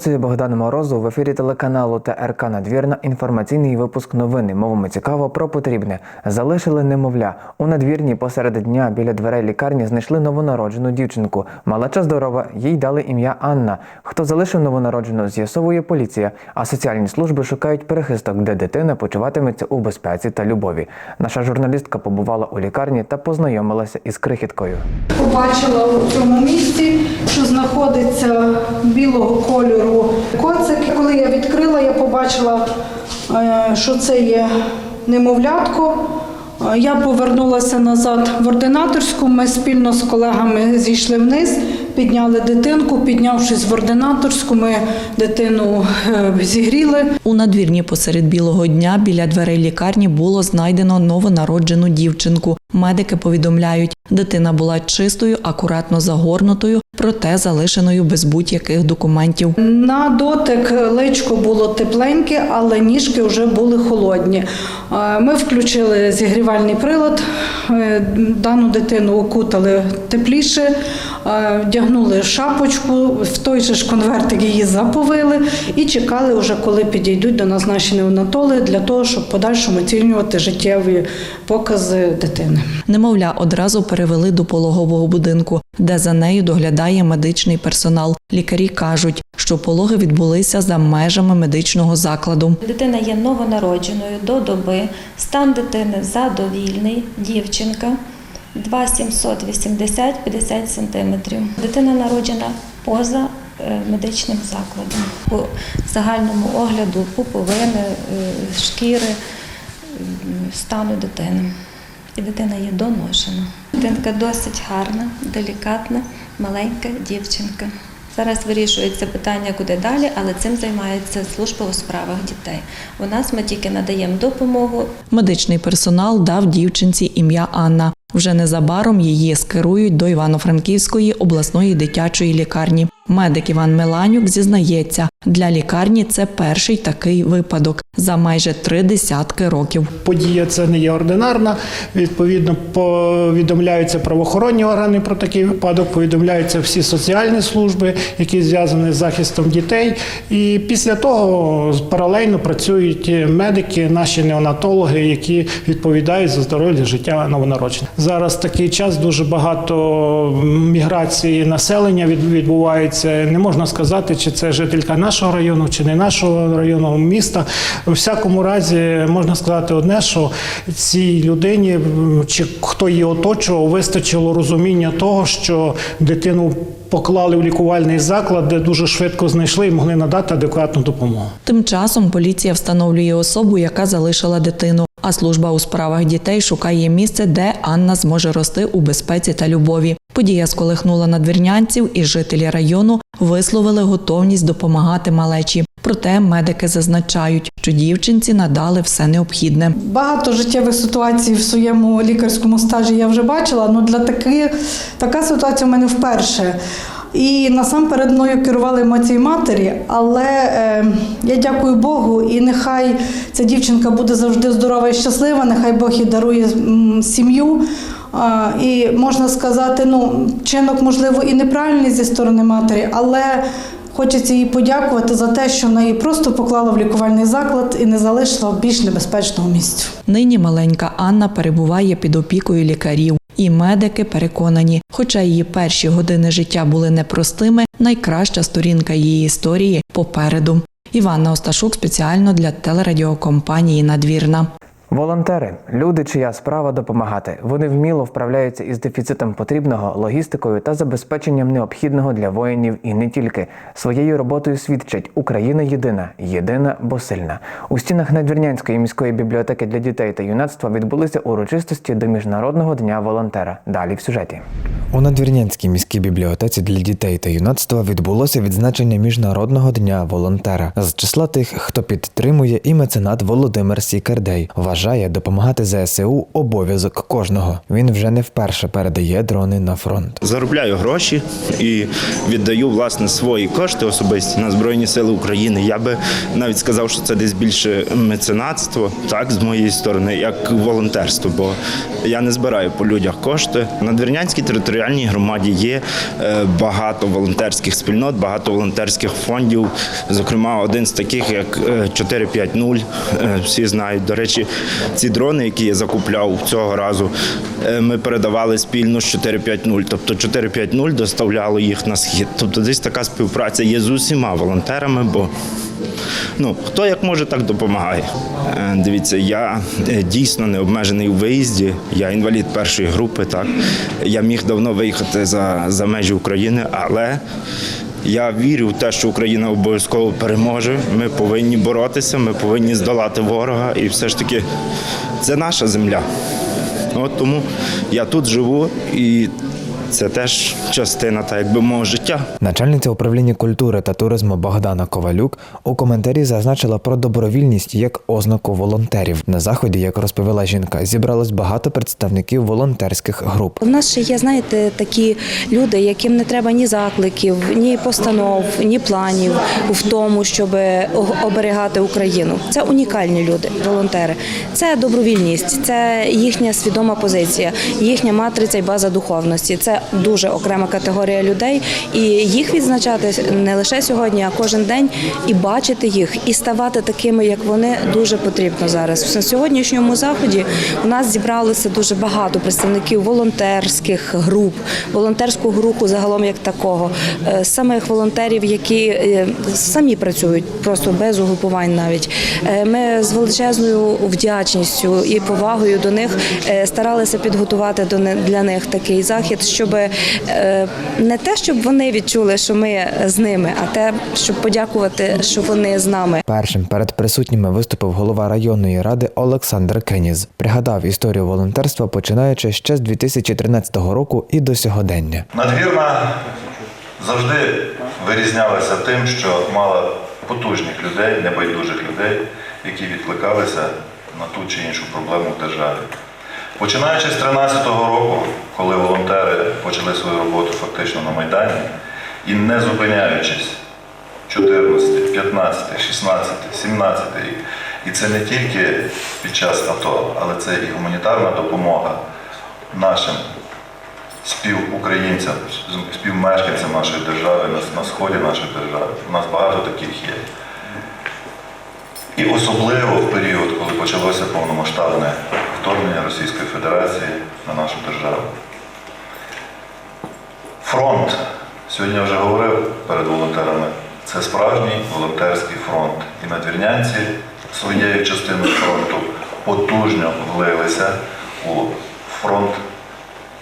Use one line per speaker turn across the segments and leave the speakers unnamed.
Працює Богдан Морозов в ефірі телеканалу ТРК Надвірна. Інформаційний випуск новини. Мовами цікаво про потрібне. Залишили немовля. У надвірні посеред дня біля дверей лікарні знайшли новонароджену дівчинку. Малача здорова, їй дали ім'я Анна. Хто залишив новонароджену, з'ясовує поліція. А соціальні служби шукають перехисток, де дитина почуватиметься у безпеці та любові. Наша журналістка побувала у лікарні та познайомилася із крихіткою.
Побачила у цьому місці, що знаходиться білого кольору коцик. Коли я відкрила, я побачила, е, що це є немовлятко. Е, Я повернулася назад в ординаторську. Ми спільно з колегами зійшли вниз, підняли дитинку. Піднявшись в ординаторську, ми дитину е, зігріли.
У надвірні посеред білого дня біля дверей лікарні було знайдено новонароджену дівчинку. Медики повідомляють, дитина була чистою, акуратно загорнутою, проте залишеною без будь-яких документів.
На дотик личко було тепленьке, але ніжки вже були холодні. Е, Ми включили зігрівальний прилад, е, дану дитину окутали тепліше, вдягнули шапочку, в той же ж конвертик її заповили і чекали, вже, коли підійдуть до нас наші неонатоли для того, щоб подальшому оцінювати життєві покази дитини.
Немовля одразу перевели до пологового будинку, де за нею доглядає медичний персонал. Лікарі кажуть, що пологи відбулися за межами медичного закладу.
Дитина є новонародженою до доби. Стан дитини задовільний, дівчинка 2,780 50 сантиметрів. Дитина народжена поза е, медичним закладом. По загальному огляду пуповини, е, шкіри, стану дитини. І дитина є доношена. Дитинка досить гарна, делікатна, маленька дівчинка. Зараз вирішується питання, куди далі, але цим займається служба у справах дітей. У нас ми тільки надаємо допомогу
Медичний персонал дав дівчинці ім'я Анна. Вже незабаром її скерують до Івано-Франківської обласної дитячої лікарні. Медик Іван Меланюк зізнається, для лікарні це перший такий випадок за майже три десятки років.
Подія це не є ординарна. Відповідно, повідомляються правоохоронні органи про такий випадок, повідомляються всі соціальні служби, які зв'язані з захистом дітей. І після того паралельно працюють медики, наші неонатологи, які відповідають за здоров'я життя новонароджених. Зараз такий час дуже багато міграції населення від- відбувається. Не можна сказати, чи це жителька нашого району, чи не нашого району міста. У всякому разі, можна сказати одне, що цій людині чи хто її оточував, вистачило розуміння того, що дитину поклали в лікувальний заклад, де дуже швидко знайшли і могли надати адекватну допомогу.
Тим часом поліція встановлює особу, яка залишила дитину. А служба у справах дітей шукає місце, де Анна зможе рости у безпеці та любові. Подія сколихнула надвірнянців, і жителі району висловили готовність допомагати малечі. Проте медики зазначають, що дівчинці надали все необхідне.
Багато життєвих ситуацій в своєму лікарському стажі я вже бачила, але для таких така ситуація в мене вперше. І насамперед мною керували емоції матері, але е, я дякую Богу, і нехай ця дівчинка буде завжди здорова і щаслива, нехай Бог їй дарує сім'ю. А, і можна сказати, ну, чинок, можливо, і неправильний зі сторони матері, але хочеться їй подякувати за те, що вона її просто поклала в лікувальний заклад і не залишила в більш небезпечного місця.
Нині маленька Анна перебуває під опікою лікарів. І медики переконані, хоча її перші години життя були непростими, найкраща сторінка її історії попереду. Іванна Осташук спеціально для телерадіокомпанії Надвірна.
Волонтери люди, чия справа допомагати. Вони вміло вправляються із дефіцитом потрібного, логістикою та забезпеченням необхідного для воїнів і не тільки своєю роботою свідчать Україна єдина, єдина, бо сильна. У стінах Надвірнянської міської бібліотеки для дітей та юнацтва відбулися урочистості до міжнародного дня волонтера. Далі в сюжеті. У Надвірнянській міській бібліотеці для дітей та юнацтва відбулося відзначення міжнародного дня волонтера з числа тих, хто підтримує і меценат Володимир Сікардей. Вважає, вважає, допомагати ЗСУ обов'язок кожного. Він вже не вперше передає дрони на фронт.
Заробляю гроші і віддаю власне свої кошти особисті на Збройні Сили України. Я би навіть сказав, що це десь більше меценатство, так, з моєї сторони, як волонтерство, бо я не збираю по людях кошти. На Двірнянській територіальній громаді є е, багато волонтерських спільнот, багато волонтерських фондів. Зокрема, один з таких, як е, 450, е, всі знають. До речі, ці дрони, які я закупляв цього разу, е, ми передавали спільно з 450. Тобто 450 доставляло їх на схід. Тобто десь така співпраця є з усіма волонтерами, бо ну, хто як може, так допомагає. Е, Дивіться, я е, дійсно не обмежений у виїзді. Я інвалід першої групи. Так я міг давно виїхати за, за межі України, але я вірю в те, що Україна обов'язково переможе. Ми повинні боротися, ми повинні здолати ворога, і все ж таки це наша земля. От тому я тут живу і це теж частина, так якби мого життя.
Начальниця управління культури та туризму Богдана Ковалюк у коментарі зазначила про добровільність як ознаку волонтерів. На заході, як розповіла жінка, зібралось багато представників волонтерських груп.
У нас ще є, знаєте, такі люди, яким не треба ні закликів, ні постанов, ні планів в тому, щоб оберігати Україну. Це унікальні люди, волонтери. Це добровільність, це їхня свідома позиція, їхня матриця і база духовності. Це дуже окрема категорія людей, і їх відзначати не лише сьогодні, а кожен день і бачити їх, і ставати такими, як вони, дуже потрібно зараз. На сьогоднішньому заході у нас зібралося дуже багато представників волонтерських груп, волонтерську групу загалом як такого, е, самих волонтерів, які е, самі працюють, просто без угрупувань навіть. Е, Ми з величезною вдячністю і повагою до них старалися підготувати для них такий захід, щоб е, не те, щоб вони відчули, що ми з ними, а те, щоб подякувати, що вони з нами.
Першим перед присутніми виступив голова районної ради Олександр Кеніз. Пригадав історію волонтерства, починаючи ще з 2013 року і до сьогодення.
Надвірна завжди вирізнялася тим, що мала потужних людей, небайдужих людей, які відкликалися на ту чи іншу проблему в державі. Починаючи з 2013 року, коли волонтери почали свою роботу фактично на Майдані, і не зупиняючись 14, 15, 16, 17 рік. І це не тільки під час АТО, але це і гуманітарна допомога нашим співукраїнцям, співмешканцям нашої держави на, сході нашої держави. У нас багато таких є. І особливо в період, коли почалося повномасштабне вторгнення Російської Федерації на нашу державу. Фронт, сьогодні я вже говорив перед волонтерами, це справжній волонтерський фронт. І надвірнянці своєю частиною фронту потужно влилися у фронт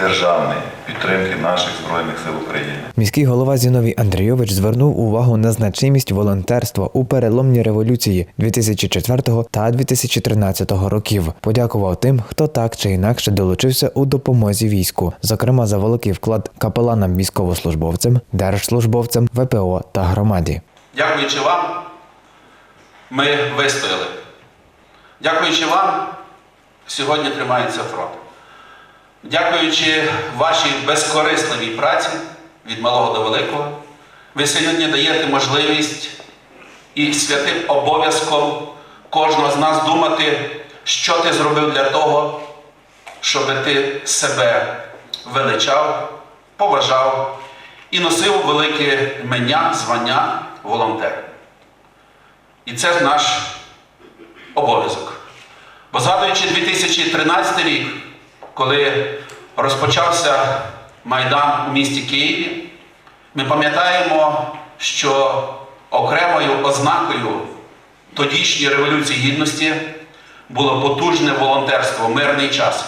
державний підтримки наших Збройних сил України.
Міський голова Зіновій Андрійович звернув увагу на значимість волонтерства у переломній революції 2004 та 2013 років. Подякував тим, хто так чи інакше долучився у допомозі війську, зокрема за великий вклад капеланам військовослужбовцям, держслужбовцям, ВПО та громаді.
Дякуючи вам, ми вистояли. Дякуючи вам, сьогодні тримається фронт. Дякуючи вашій безкорисливій праці від малого до великого, ви сьогодні даєте можливість і святим обов'язком кожного з нас думати, що ти зробив для того, щоб ти себе величав, поважав і носив велике імення, звання волонтер. І це наш обов'язок. Бо згадуючи 2013 рік, коли розпочався Майдан у місті Києві, ми пам'ятаємо, що окремою ознакою тодішньої Революції Гідності було потужне волонтерство, мирний час.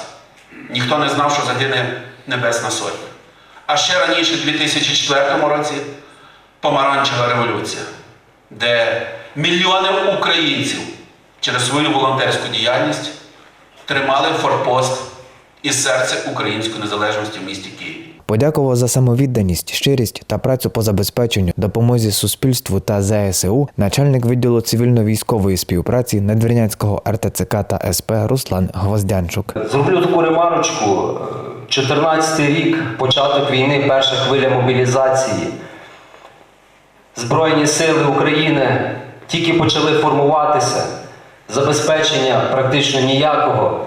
Ніхто не знав, що загине Небесна Сотня. А ще раніше, в 2004 році, помаранчева революція, де мільйони українців через свою волонтерську діяльність тримали форпост і серце української незалежності в місті Києві.
Подякував за самовідданість, щирість та працю по забезпеченню, допомозі суспільству та ЗСУ начальник відділу цивільно-військової співпраці Надвірнянського РТЦК та СП Руслан Гвоздянчук.
Зроблю таку ремарочку. 14-й рік, початок війни, перша хвиля мобілізації. Збройні сили України тільки почали формуватися, забезпечення практично ніякого.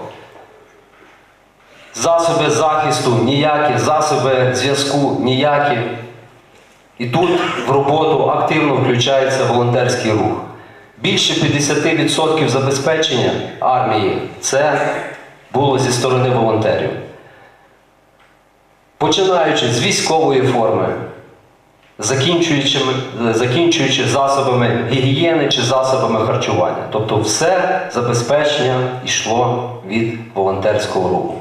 Засоби захисту ніякі, засоби зв'язку ніякі. І тут в роботу активно включається волонтерський рух. Більше 50% забезпечення армії це було зі сторони волонтерів. Починаючи з військової форми, закінчуючи, закінчуючи засобами гігієни чи засобами харчування. Тобто все забезпечення йшло від волонтерського руху.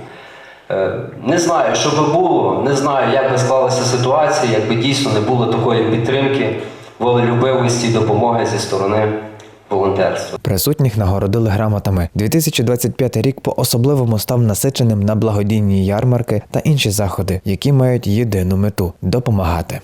Е, Не знаю, що би було, не знаю, як би склалася ситуація, якби дійсно не було такої підтримки, волелюбивості, допомоги зі сторони волонтерства.
Присутніх нагородили грамотами. 2025 рік по-особливому став насиченим на благодійні ярмарки та інші заходи, які мають єдину мету допомагати.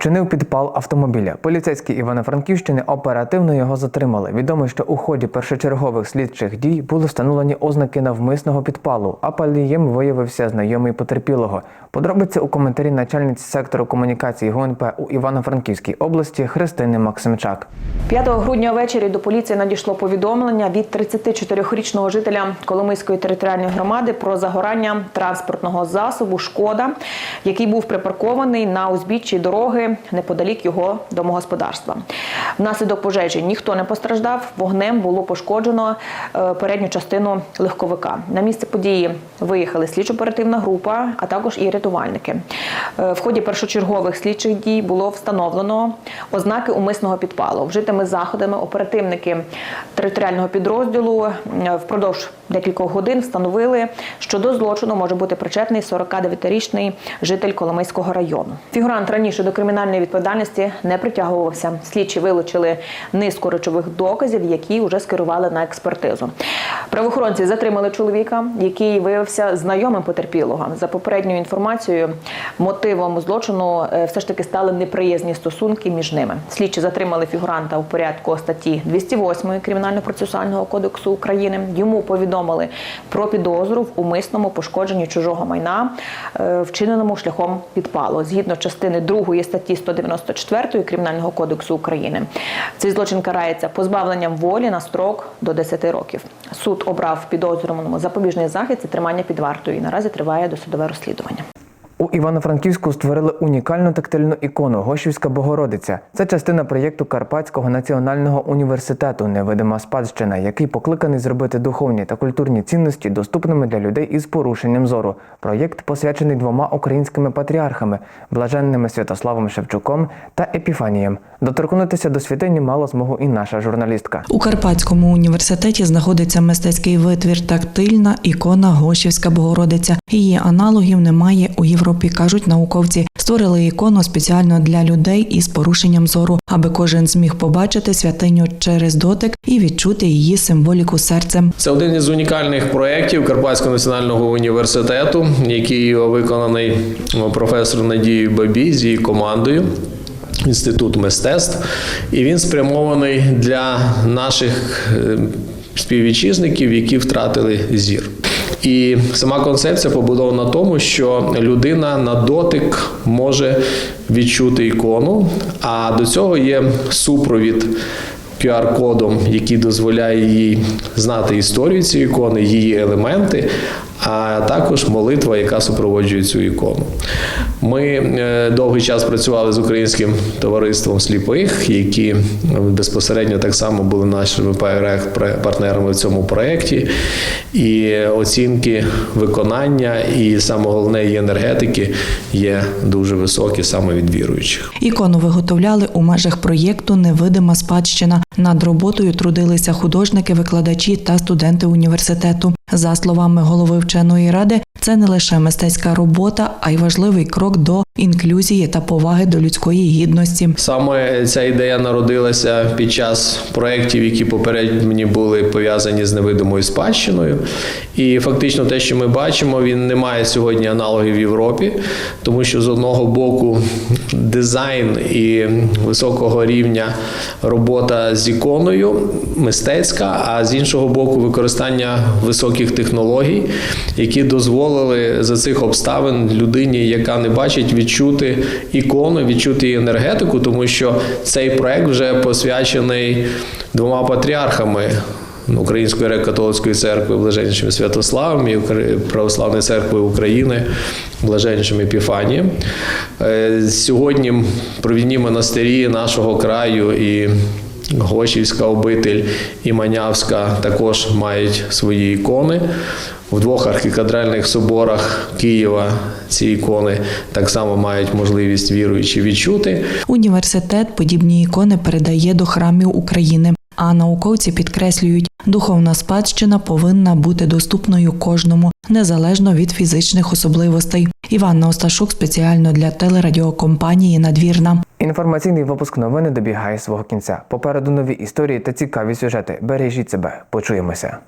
Вчинив підпал автомобіля. Поліцейські Івано-Франківщини оперативно його затримали. Відомо, що у ході першочергових слідчих дій були встановлені ознаки навмисного підпалу, а палієм виявився знайомий потерпілого. Подробиці у коментарі начальниці сектору комунікації ГУНП у Івано-Франківській області Христини Максимчак.
5 грудня ввечері до поліції надійшло повідомлення від 34-річного жителя Коломийської територіальної громади про загорання транспортного засобу Шкода, який був припаркований на узбіччі дороги неподалік його домогосподарства. Внаслідок пожежі ніхто не постраждав. Вогнем було пошкоджено е, передню частину легковика. На місце події виїхали слідчо-оперативна група, а також і рятувальники. Е, В ході першочергових слідчих дій було встановлено ознаки умисного підпалу. Вжитими заходами оперативники територіального підрозділу впродовж декількох годин встановили, що до злочину може бути причетний 49-річний житель Коломийського району. Фігурант раніше до кримінальної відповідальності не притягувався. Слідчі вилучили низку речових доказів, які вже скерували на експертизу. Правоохоронці затримали чоловіка, який виявився знайомим потерпілого. За попередньою інформацією, мотивом злочину е, все ж таки стали неприязні стосунки між ними. Слідчі затримали фігуранта у порядку статті 208 Кримінально-процесуального кодексу України. Йому повідомили про підозру в умисному пошкодженні чужого майна, е, вчиненому шляхом підпалу. Згідно частини 2 статті 194 Кримінального кодексу України, цей злочин карається позбавленням волі на строк до 10 років. Суд обрав підозрюваному запобіжний захід це тримання під вартою. І наразі триває досудове розслідування.
У Івано-Франківську створили унікальну тактильну ікону Гошівська Богородиця. Це частина проєкту Карпатського національного університету Невидима спадщина, який покликаний зробити духовні та культурні цінності доступними для людей із порушенням зору. Проєкт посвячений двома українськими патріархами блаженними Святославом Шевчуком та Епіфанієм. Доторкнутися до святині мала змогу і наша журналістка.
У Карпатському університеті знаходиться мистецький витвір тактильна ікона Гошівська Богородиця. Її аналогів немає у Європі, кажуть науковці. Створили ікону спеціально для людей із порушенням зору, аби кожен зміг побачити святиню через дотик і відчути її символіку серцем.
Це один із унікальних проєктів Карпатського національного університету, який виконаний професором Надією Бабі з її командою. Інститут мистецтв, і він спрямований для наших е, співвітчизників, які втратили зір. І сама концепція побудована на тому, що людина на дотик може відчути ікону, а до цього є супровід QR-кодом, який дозволяє їй знати історію цієї ікони, її елементи, а також молитва, яка супроводжує цю ікону. Ми е, довгий час працювали з українським товариством сліпих, які е, безпосередньо так само були нашими пар- партнерами в цьому проєкті. І оцінки виконання, і саме головне, і енергетики є дуже високі саме від віруючих.
Ікону виготовляли у межах проєкту Невидима спадщина. Над роботою трудилися художники, викладачі та студенти університету. За словами голови вченої ради, це не лише мистецька робота, а й важливий крок до інклюзії та поваги до людської гідності.
Саме ця ідея народилася під час проєктів, які попередні були пов'язані з невидимою спадщиною. І фактично те, що ми бачимо, він не має сьогодні аналогів в Європі, тому що з одного боку дизайн і високого рівня робота з іконою мистецька, а з іншого боку, використання високих технологій, які дозволили за цих обставин людині, яка не бачить, відчути ікону, відчути її енергетику, тому що цей проект вже посвячений двома патріархами. Української греко-католицької церкви блаженнішим Святославом і Православної церкви України блаженнішим Епіфанієм. Е, Сьогодні провідні монастирі нашого краю і Гошівська обитель і Манявська також мають свої ікони. В двох архікадральних соборах Києва ці ікони так само мають можливість віруючі відчути.
Університет подібні ікони передає до храмів України. А науковці підкреслюють, духовна спадщина повинна бути доступною кожному, незалежно від фізичних особливостей. Іванна Осташук спеціально для телерадіокомпанії Надвірна.
Інформаційний випуск новини добігає свого кінця. Попереду нові історії та цікаві сюжети. Бережіть себе. Почуємося.